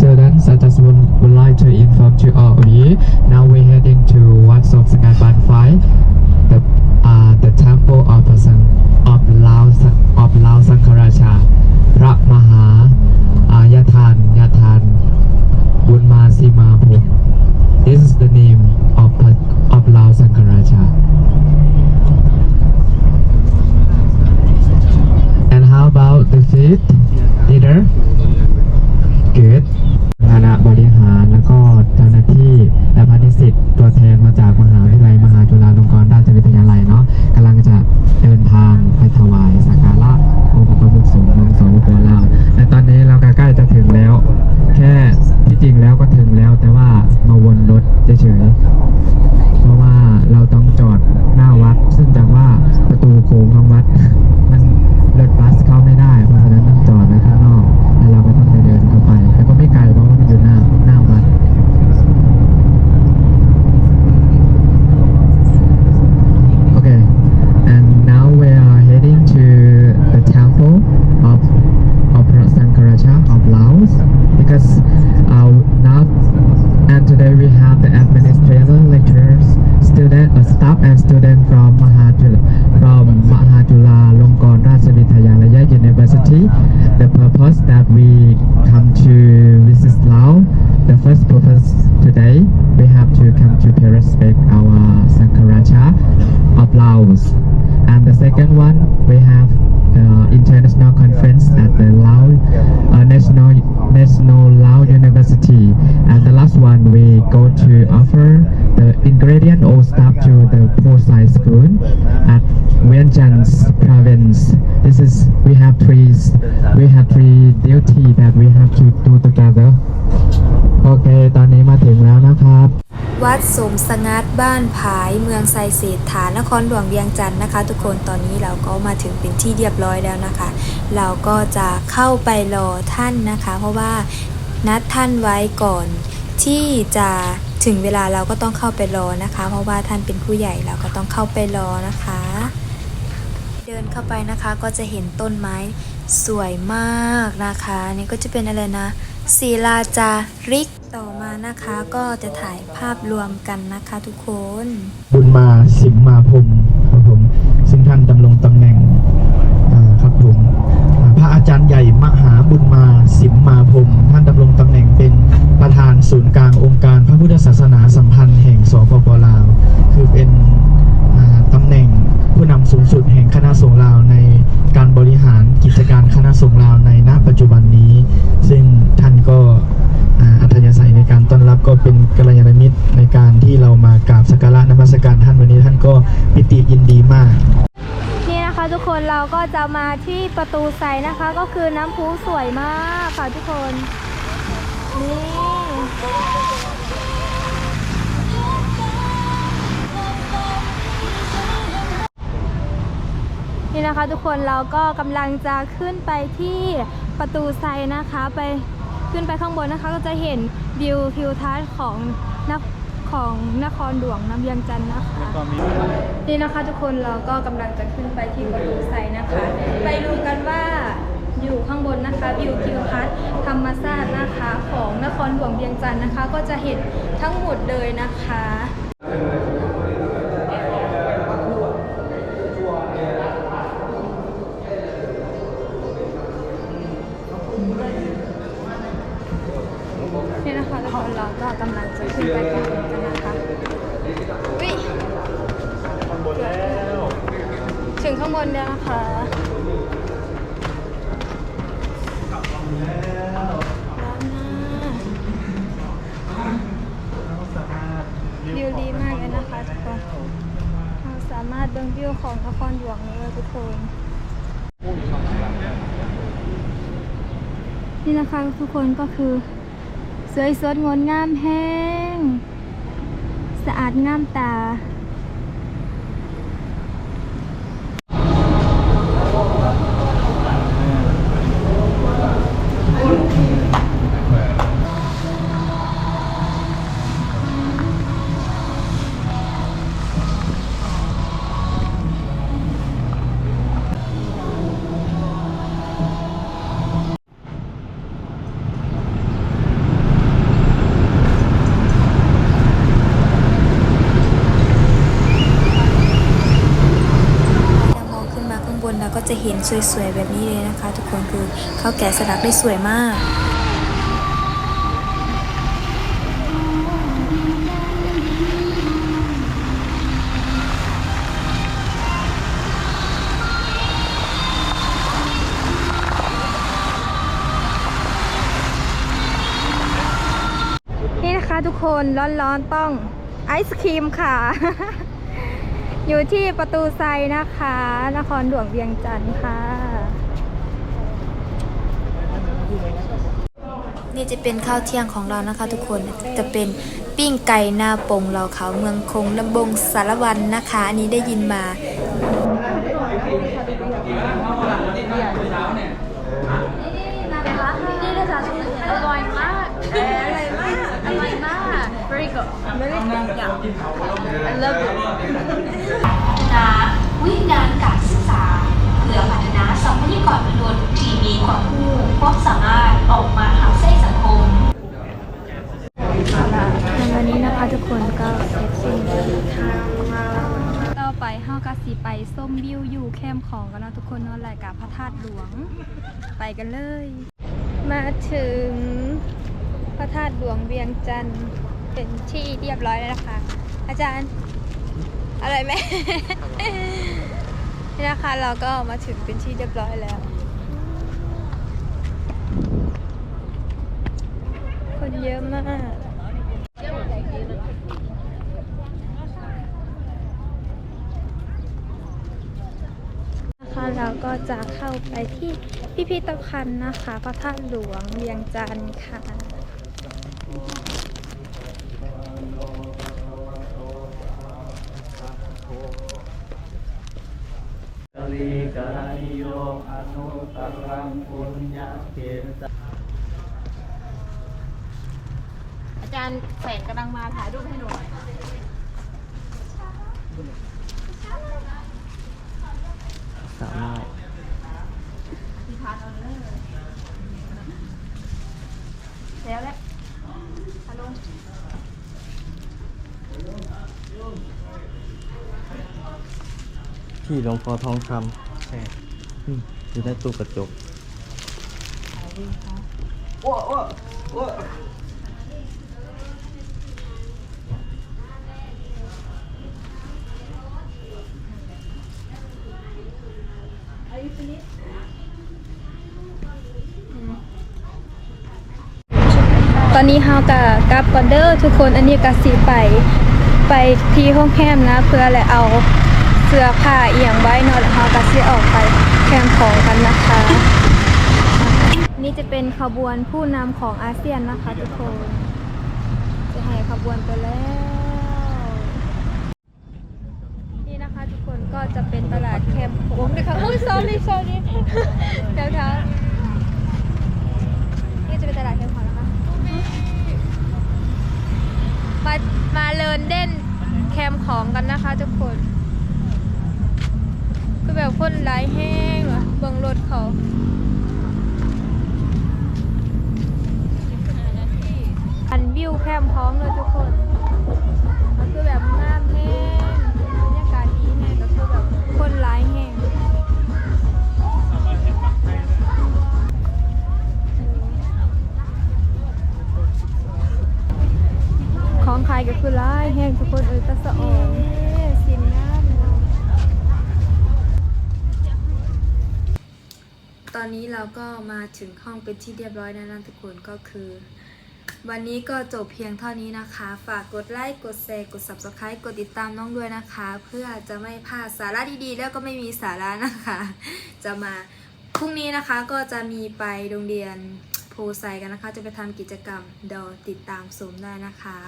students, I just would, would like to inform to all of you. Now we're heading to Wat Som Sangat Ban 5, the uh, the temple of the Sang, of Lao of Lao Sankaracha, พระมหาอายทานยทาน รถเฉยๆ Purpose that we come to visit Laos, the first purpose today we have to come to respect our Sankaracha of Laos. And the second one, we have the international conference at the Lao uh, National National Lao we go to offer the ingredient or stuff to the Posai School at Vientiane province. This is we have three we have three duty that we have to do together. โอเค ตอนนี้มาถึงแล้วนะครับ วัดสมสงัดบ้านผายเมืองไซเศรษฐานครหลวงเวียงจันทร์นะคะ ทุกคนตอนนี้เราก็มาถึงเป็นที่เรียบร้อยแล้วนะคะ เราก็จะเข้าไปรอท่านนะคะ เพราะว่านัดท่านไว้ก่อน ที่จะถึงเวลาเราก็ต้องเข้าไปรอนะคะ เพราะว่าท่านเป็นผู้ใหญ่เราก็ต้องเข้าไปรอนะคะ เดินเข้าไปนะคะก็จะเห็นต้นไม้สวยมากนะคะนี่ก็จะเป็นอะไรนะศิลาจาริกต่อมานะคะก็จะถ่ายภาพรวมกันนะคะทุกคน บุญมาสิมมาพรม พุทธศาสนาสัมพันธ์แห่งสปปลาว คือเป็นอ่าตำแหน่งผู้นำสูงสุดแห่งคณะสงฆ์ลาวในการบริหารกิจการคณะสงฆ์ลาวในณปัจจุบันนี้ ซึ่งท่านก็อัธยาศัยในการต้อนรับก็เป็นกัลยาณมิตรในการที่เรามากราบสักการะนมัสการท่านวันนี้ท่านก็ปิติยินดีมากนี่นะคะทุกคนเราก็จะมาที่ประตูใสนะคะก็คือน้ำพุสวยมากค่ะทุกคน นะคะทุกคนเราก็กำลังจะขึ้นไปที่ประตูไซนะคะไปขึ้นไปข้างบนนะคะก็จะเห็นวิวทิวทัศน์ของนคของนครหลวงน้ำเวียงจันทร์นะคะนี่นะคะทุกคนเราก็กำลังจะขึ้นไปที่ประตูไซนะคะ ไปดูกันว่าอยู่ข้างบนนะคะวิวทิวทัศน์ธรรมชาตินะคะ ของนครหลวงเวียงจันทร์นะคะ ก็จะเห็นทั้งหมดเลยนะคะ นแล้วนะคะแล้วนะวิวดีมากเลยนะคะทุกคนเราสามารถเบิ่งวิวของนครหลวงเลยทุกคนนี่นะคะทุกคนก็คือสวยสดงดงามแห้ง สะอาดงามตา จะเห็นสวยๆแบบนี้เลยนะคะ ทุกคนคือเขาแกะสลักได้สวยมากนี่นะคะทุกคนร้อนๆต้องไอศครีมค่ะ อยู่ที่ประตูไซนะคะ นครหลวงเวียงจันทร์ค่ะ นี่จะเป็นข้าวเที่ยงของเรานะคะทุกคนจะเป็นปิ้งไก่หน้าปงเราเขาเมืองคงลำบงสารวันนะคะ อันนี้ได้ยินมานี่ภาษาชนอร่อยมากอร่อยมากอร่อยมาก very good very good yeah I love it รู้ความสามารถออกมาหาใช้สังคมในวันนี้นะคะทุกคนก็เสร็จสิ้นต่อไปเฮากะสิไปส้มวิวอยู่แคมของกันนะทุกคนเนอนรายการพระธาตุหลวง ไปกันเลย มาถึงพระธาตุหลวงเวียงจันทร์เป็นที่เรียบร้อยแล้วนะคะ อาจารย์อะไรไหมนี่นะคะเราก็มาถึงเป็นที่เรียบร้อยแล้ว คนเยอะมาก นะคะเราก็จะเข้าไปที่พิพิธภัณฑ์นะคะ พระธาตุหลวงเวียงจันทร์ค่ะกลีกรณิโยอนุตรังปุญญาเกต อา จารย์แสงกำลังมาถ่ายรูปให้หน่อยสามารถพิพานเอาเลยแล้วแหละฮัลโหลที่หลวงพ่อทองคำใช่อยู่ในตู้กระจกตอ อนนี้เฮากะกลับก่อนเด้อทุกคนอันนี้กะสีไป ไปที่ห้องแคมนะ เพื่ออะไรเอาเสื้อผ้าเอียงไว้นอนแล้วเฮากะสีออกไปแคมของกันนะคะ นี่จะเป็นขบวนผู้นำของอาเซียนนะคะทุกคน จะให้ขบวนไปแล้ว นี่นะคะทุกคนก็จะเป็นตลาดแคมป์ผมนะคะอุ้ย sorry sorry เดี๋ยวค่ะนี่จะเป็นตลาดแคมป์ของนะคะ มามาเลินเด่นแคมของกันนะคะทุกคน คือแบบคนหลายแห้งอะเบิ่งรถเขาอันวิวแคมพร้อมเลยทุกคนายก็คือหลายแห้งทุกคนเออตะสะอองสินนาะตอนนี้เราก็มาถึงห้องเป็นที่เรียบร้อยแล้วนะทุกคนก็คือ วันนี้ก็จบเพียงเท่านี้นะคะ ฝากกดไลค์กดแชร์กด subscribe กดติดตามน้องด้วยนะคะ เพื่อจะไม่พลาดสาระดีๆ แล้วก็ไม่มีสาระนะคะ จะมาพรุ่งนี้นะคะก็จะมีไปโรงเรียนโพไซกันนะคะ จะไปทำกิจกรรมเดี๋ยวติดตามชมได้นะคะ